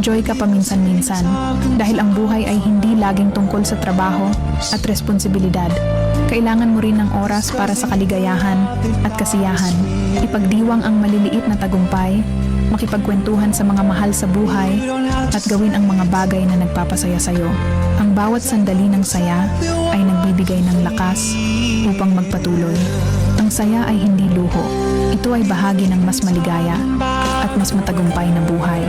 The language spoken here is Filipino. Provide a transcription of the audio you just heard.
mag-enjoy ka paminsan-minsan dahil ang buhay ay hindi laging tungkol sa trabaho at responsibilidad. Kailangan mo rin ng oras para sa kaligayahan at kasiyahan. Ipagdiwang ang maliliit na tagumpay, makipagkwentuhan sa mga mahal sa buhay, at gawin ang mga bagay na nagpapasaya sa'yo. Ang bawat sandali ng saya ay nagbibigay ng lakas upang magpatuloy. Ang saya ay hindi luho. Ito ay bahagi ng mas maligaya at mas matagumpay na buhay.